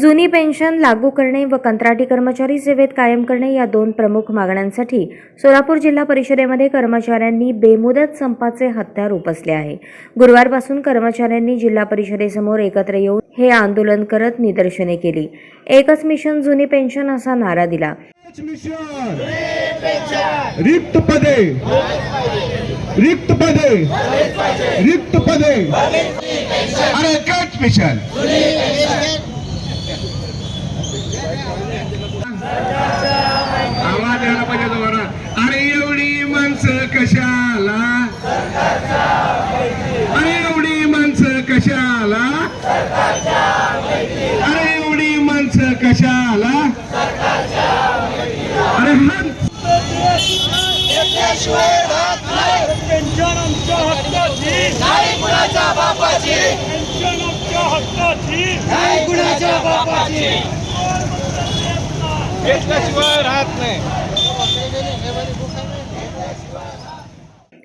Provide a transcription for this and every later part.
जुनी पेन्शन लागू करणे व कंत्राटी कर्मचारी सेवेत कायम करणे या दोन प्रमुख मागण्यांसाठी सोलापूर जिल्हा परिषदेमध्ये कर्मचाऱ्यांनी बेमुदत संपाचे हत्यार उपसले आहे. गुरुवारपासून कर्मचाऱ्यांनी जिल्हा परिषदेसमोर एकत्र येऊन हे आंदोलन करत निदर्शने केली. एकच मिशन जुनी पेन्शन असा नारा दिला. रिक्त पदे. रिक्त पदे. रिक्त पदे. अरे एकच मिशन. आला बापाची घेतल्याशिवाय राहत नाही.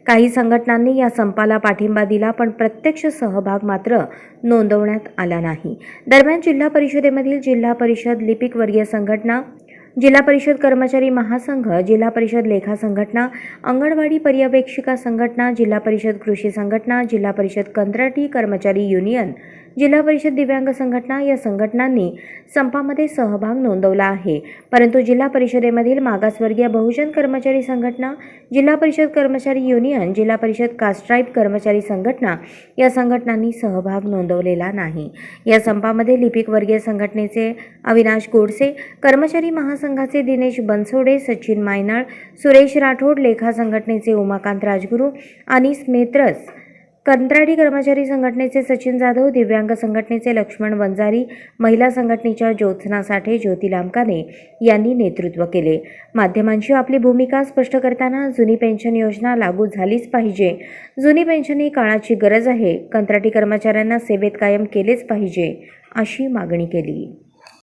काही संघटनांनी या संपाला पाठिंबा दिला पण प्रत्यक्ष सहभाग मात्र नोंदवण्यात आला नाही. दरम्यान जिल्हा परिषदेमधील जिल्हा परिषद लिपिक वर्गीय संघटना जिल्हा परिषद कर्मचारी महासंघ जिल्हा परिषद लेखा संघटना अंगणवाडी पर्यवेक्षिका संघटना जिल्हा परिषद कृषी संघटना जिल्हा परिषद कंत्राटी कर्मचारी युनियन जिल्हा परिषद दिव्यांग संघटना या संघटनांनी संपामध्ये सहभाग नोंदवला आहे. परंतु जिल्हा परिषदेमधील मागासवर्गीय बहुजन कर्मचारी संघटना जिल्हा परिषद कर्मचारी युनियन जिल्हा परिषद कास्ट्राईब कर्मचारी संघटना या संघटनांनी सहभाग नोंदवलेला नाही. या संपामध्ये लिपिक वर्गीय संघटनेचे अविनाश गोडसे कर्मचारी महासंघाचे दिनेश बनसोडे सचिन मायनाळ सुरेश राठोड लेखा संघटनेचे उमाकांत राजगुरू अनिस मेत्रस कंत्राटी कर्मचारी संघटनेचे सचिन जाधव दिव्यांग संघटनेचे लक्ष्मण वंजारी महिला संघटनेच्या ज्योत्सना साठे ज्योती लामकाने यांनी नेतृत्व केले. माध्यमांशी आपली भूमिका स्पष्ट करताना जुनी पेन्शन योजना लागू झालीच पाहिजे. जुनी पेन्शन ही काळाची गरज आहे. कंत्राटी कर्मचाऱ्यांना सेवेत कायम केलेच पाहिजे अशी मागणी केली.